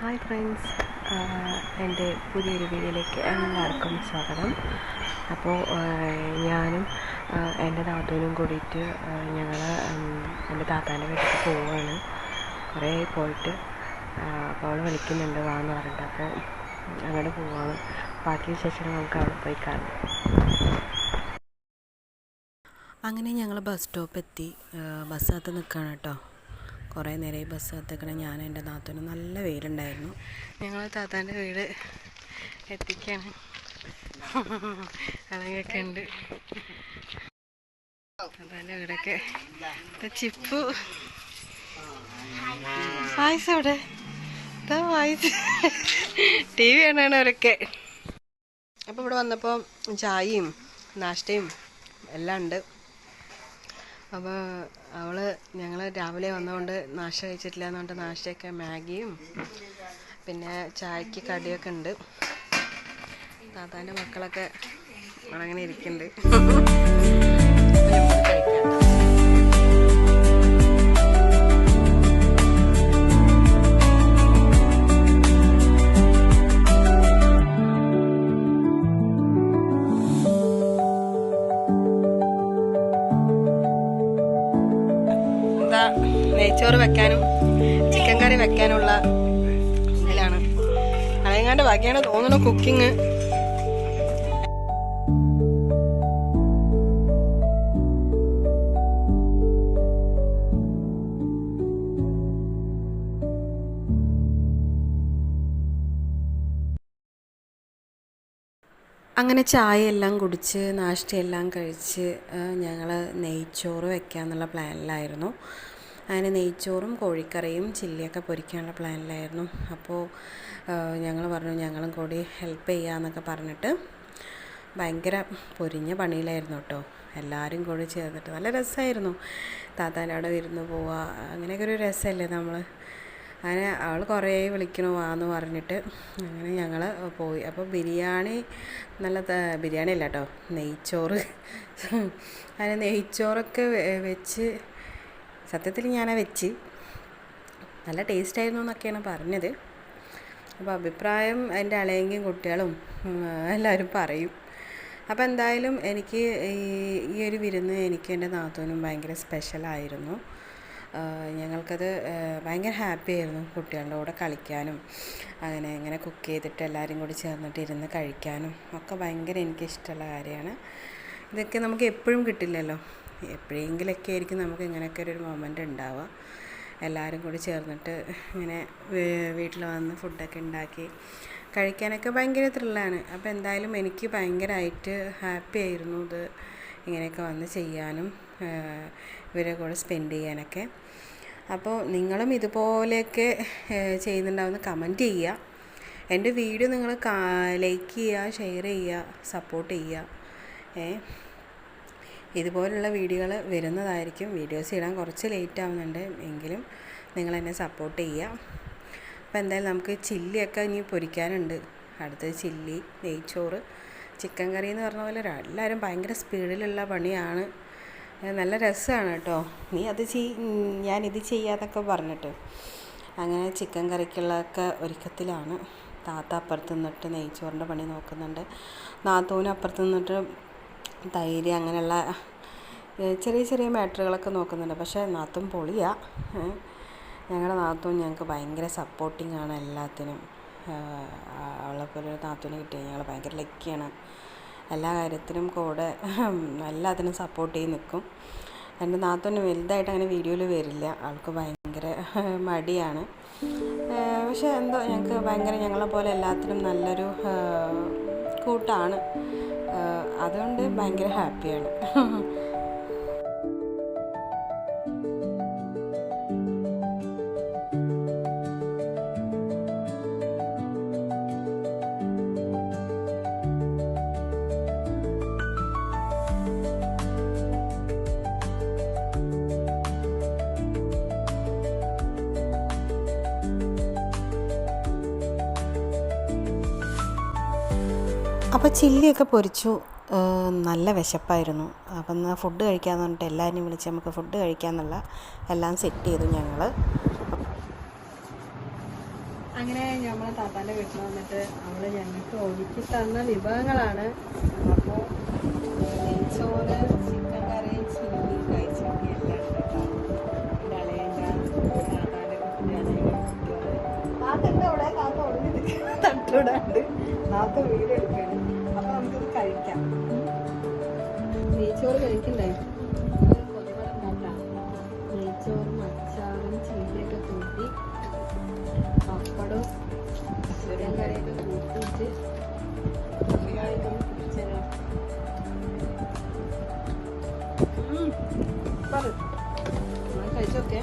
Hi friends. എന്റെ പുതിയൊരു വീഡിയോയിലേക്ക് എല്ലാവർക്കും സ്വാഗതം. അപ്പോൾ ഞാനും എന്റെ താത്തനും കൂടിയിട്ട് ഞങ്ങൾ എന്റെ താത്താന്റെ വീട്ടിൽ പോവുകയാണ് കുറേ പോയിട്ട് അപ്പോൾ അവൾ വിളിക്കുന്നുണ്ട് വാന്ന് പറഞ്ഞിട്ട്. അപ്പോൾ അങ്ങോട്ട് പോവാണ്. ബാക്കി വിശേഷങ്ങൾ നമുക്ക് അവിടെ പോയി കാണാം. അങ്ങനെ ഞങ്ങൾ ബസ് സ്റ്റോപ്പ് എത്തി ബസ്സകത്ത് നിൽക്കുകയാണ് കേട്ടോ. കുറേ നേരം ഈ ബസ് നിൽക്കണം ഞാൻ എന്റെ നാത്തൂന് നല്ല വെയിലുണ്ടായിരുന്നു. ഞങ്ങൾ താത്താന്റെ വീട് എത്തിക്കാണ്. അതൊക്കെ ഉണ്ട്. താത്താന്റെ വീടൊക്കെ. ചിപ്പു. വായിസ് അവിടെ. വായിച്ച് ടി വി കാണാണ് അവരൊക്കെ. അപ്പോൾ ഇവിടെ വന്നപ്പോൾ ചായയും നാഷ്ടയും എല്ലാം ഉണ്ട്. അപ്പോൾ അവൾ ഞങ്ങൾ രാവിലെ വന്നതുകൊണ്ട് നാശ കഴിച്ചിട്ടില്ല എന്നുകൊണ്ട് നാശയൊക്കെ മാഗിയും പിന്നെ ചായക്ക് കടിയൊക്കെ ഉണ്ട്. താത്താന്റെ മക്കളൊക്കെ അങ്ങനെ ഇരിക്കുന്നുണ്ട്. കഴിക്കാം നെയ്ച്ചോറ് വെക്കാനും ചിക്കൻ കറി വെക്കാനുള്ള ഇതിലാണ്. അളയങ്ങാണ്ട് ബാക്കിയാണ് തോന്നുന്നു കുക്കിങ്. അങ്ങനെ ചായയെല്ലാം കുടിച്ച് നാഷ്ടയെല്ലാം കഴിച്ച് ഞങ്ങൾ നെയ്ച്ചോറ് വെക്കാമെന്നുള്ള പ്ലാനിലായിരുന്നു. അങ്ങനെ നെയ്ച്ചോറും കോഴിക്കറിയും ചില്ലിയൊക്കെ പൊരിക്കാനുള്ള പ്ലാനിലായിരുന്നു. അപ്പോൾ ഞങ്ങൾ പറഞ്ഞു ഞങ്ങളും കൂടി ഹെൽപ്പ് ചെയ്യാമെന്നൊക്കെ പറഞ്ഞിട്ട് ഭയങ്കര പൊരിഞ്ഞ പണിയിലായിരുന്നു കേട്ടോ. എല്ലാവരും കൂടി ചേർന്നിട്ട് നല്ല രസമായിരുന്നു താത്താന്റെ അവിടെ വിരുന്ന് പോവുക അങ്ങനെയൊക്കെ ഒരു രസമല്ലേ നമ്മൾ അങ്ങനെ അവൾ കുറേ വിളിക്കണു വാന്ന് പറഞ്ഞിട്ട് അങ്ങനെ ഞങ്ങൾ പോയി. അപ്പോൾ ബിരിയാണി നല്ല ബിരിയാണി അല്ല കേട്ടോ നെയ്ച്ചോറ്. അങ്ങനെ നെയ്ച്ചോറൊക്കെ വെച്ച് സത്യത്തിൽ ഞാനാ വെച്ച്. നല്ല ടേസ്റ്റ് ആയിരുന്നു എന്നൊക്കെയാണ് പറഞ്ഞത്. അപ്പോൾ അഭിപ്രായം എന്റെ അളയെങ്കിലും കുട്ടികളും എല്ലാവരും പറയും. അപ്പോൾ എന്തായാലും എനിക്ക് ഈ ഒരു വിരുന്ന് എനിക്ക് എന്റെ നാത്തൂനും ഭയങ്കര സ്പെഷ്യലായിരുന്നു ഞങ്ങൾക്കത് ഭയങ്കര ഹാപ്പി ആയിരുന്നു കുട്ടികളുടെ കൂടെ കളിക്കാനും അങ്ങനെ ഇങ്ങനെ കുക്ക് ചെയ്തിട്ട് എല്ലാവരും കൂടി ചേർന്നിട്ട് ഇരുന്ന് കഴിക്കാനും ഒക്കെ ഭയങ്കര എനിക്കിഷ്ടമുള്ള കാര്യമാണ്. ഇതൊക്കെ നമുക്ക് എപ്പോഴും കിട്ടില്ലല്ലോ. എപ്പോഴെങ്കിലൊക്കെ ആയിരിക്കും നമുക്ക് ഇങ്ങനെയൊക്കെ ഒരു മൊമെന്റ് ഉണ്ടാവുക. എല്ലാവരും കൂടി ചേർന്നിട്ട് ഇങ്ങനെ വീട്ടിൽ വന്ന് ഫുഡൊക്കെ ഉണ്ടാക്കി കഴിക്കാനൊക്കെ ഭയങ്കര ത്രില്ലാണ് അപ്പോൾ എന്തായാലും എനിക്ക് ഭയങ്കരമായിട്ട് ഹാപ്പി ആയിരുന്നു ഇത് ഇങ്ങനെയൊക്കെ വന്ന് ചെയ്യാനും ഇവരെ കൂടെ സ്പെൻഡ് ചെയ്യാനൊക്കെ. അപ്പോൾ നിങ്ങളും ഇതുപോലെയൊക്കെ ചെയ്യുന്നുണ്ടാവുന്ന കമന്റ് ചെയ്യുക. എന്റെ വീഡിയോ നിങ്ങൾ ലൈക്ക് ചെയ്യുക ഷെയർ ചെയ്യുക സപ്പോർട്ട് ചെയ്യുക. ഏ ഇതുപോലുള്ള വീഡിയോകൾ വരുന്നതായിരിക്കും. വീഡിയോസ് ഇടാൻ കുറച്ച് ലേറ്റ് ആവുന്നുണ്ട്. എങ്കിലും നിങ്ങൾ എന്നെ സപ്പോർട്ട് ചെയ്യുക അപ്പോൾ എന്തായാലും നമുക്ക് ചില്ലിയൊക്കെ ഇനി പൊരിക്കാനുണ്ട്. അടുത്തത് ചില്ലി നെയ്ച്ചോറ് ചിക്കൻ കറി എന്ന് പറഞ്ഞ പോലെ എല്ലാവരും ഭയങ്കര സ്പീഡിലുള്ള പണിയാണ്. നല്ല രസമാണ് കേട്ടോ. നീ അത് ചെയ് ഞാനിത് ചെയ്യാതൊക്കെ പറഞ്ഞിട്ട്. അങ്ങനെ ചിക്കൻ കറിക്കുള്ളതൊക്കെ ഒരുക്കത്തിലാണ്. താത്ത അപ്പുറത്ത് നിന്നിട്ട് നെയ്ച്ചോറിന്റെ പണി നോക്കുന്നുണ്ട്. നാത്തൂന് അപ്പുറത്ത് നിന്നിട്ട് തൈര് അങ്ങനെയുള്ള ചെറിയ ചെറിയ മാറ്ററുകളൊക്കെ നോക്കുന്നുണ്ട്. പക്ഷേ നാത്തും പൊളിയാണ് ഞങ്ങളുടെ നാത്തും ഞങ്ങൾക്ക് ഭയങ്കര സപ്പോർട്ടിങ് ആണ് എല്ലാത്തിനും. അവളെപ്പോലെ ഒരു നാത്തൂനെ കിട്ടിയ ഞങ്ങൾ ഭയങ്കര ലക്കിയാണ് എല്ലാ കാര്യത്തിനും കൂടെ എല്ലാത്തിനും സപ്പോർട്ട് ചെയ്ത് നിൽക്കും എന്റെ നാത്തൂന് വലുതായിട്ട് അങ്ങനെ വീഡിയോയിൽ വരില്ല. ആൾക്ക് ഭയങ്കര മടിയാണ്. പക്ഷേ എന്തോ ഞങ്ങൾക്ക് ഭയങ്കര ഞങ്ങളെ പോലെ എല്ലാത്തിനും നല്ലൊരു കൂട്ടാണ്. അതുകൊണ്ട് ഭയങ്കര ഹാപ്പിയാണ്. അപ്പോൾ ചില്ലിയൊക്കെ പൊരിച്ചു. നല്ല വിശപ്പായിരുന്നു. അപ്പം എന്നാൽ ഫുഡ് കഴിക്കാമെന്ന് പറഞ്ഞിട്ട് എല്ലാവരെയും വിളിച്ച് നമുക്ക് ഫുഡ് കഴിക്കാമെന്നുള്ള എല്ലാം സെറ്റ് ചെയ്തു ഞങ്ങൾ അങ്ങനെ നമ്മളെ താത്താന്റെ വീട്ടിൽ വന്നിട്ട് അവൾ ഞങ്ങൾക്ക് ഒരുക്കി തന്ന വിഭവങ്ങളാണ്. അപ്പോൾ നെയ്ച്ചോറ് ചിക്കൻ കറി ചില്ലി കഴിച്ചൊക്കെ എല്ലാം കേട്ടോ എന്റെ താത്താന്റെ കുട്ടിയാണ് താത്തന്റെ അവിടെ താത്ത തട്ടൂടാണ്ട്. താത്ത വീട് എടുക്കുകയാണ് നെയ്ച്ചോറ് കഴിക്കണ്ടേ? നെയ്ച്ചോറും അച്ചാറും ചീനിയൊക്കെ കൂട്ടി പപ്പടവും ചിക്കൻ കറിയൊക്കെ കൂട്ടിയിട്ട് കഴിച്ചോക്കെ?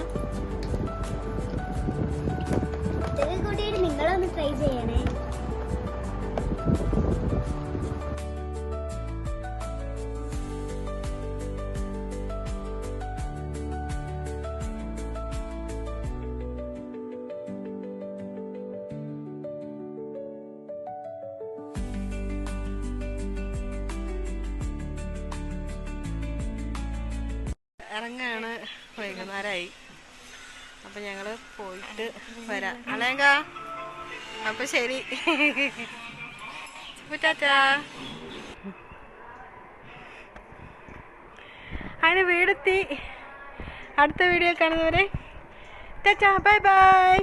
വൈകുന്നേരമായി. അപ്പം ഞങ്ങൾ പോയിട്ട് വരാം. അളയങ്ക അപ്പം ശരി. ടാറ്റാ. അതിന് വീടെത്തി. അടുത്ത വീഡിയോ കാണുന്നവരെ. Tata bye bye.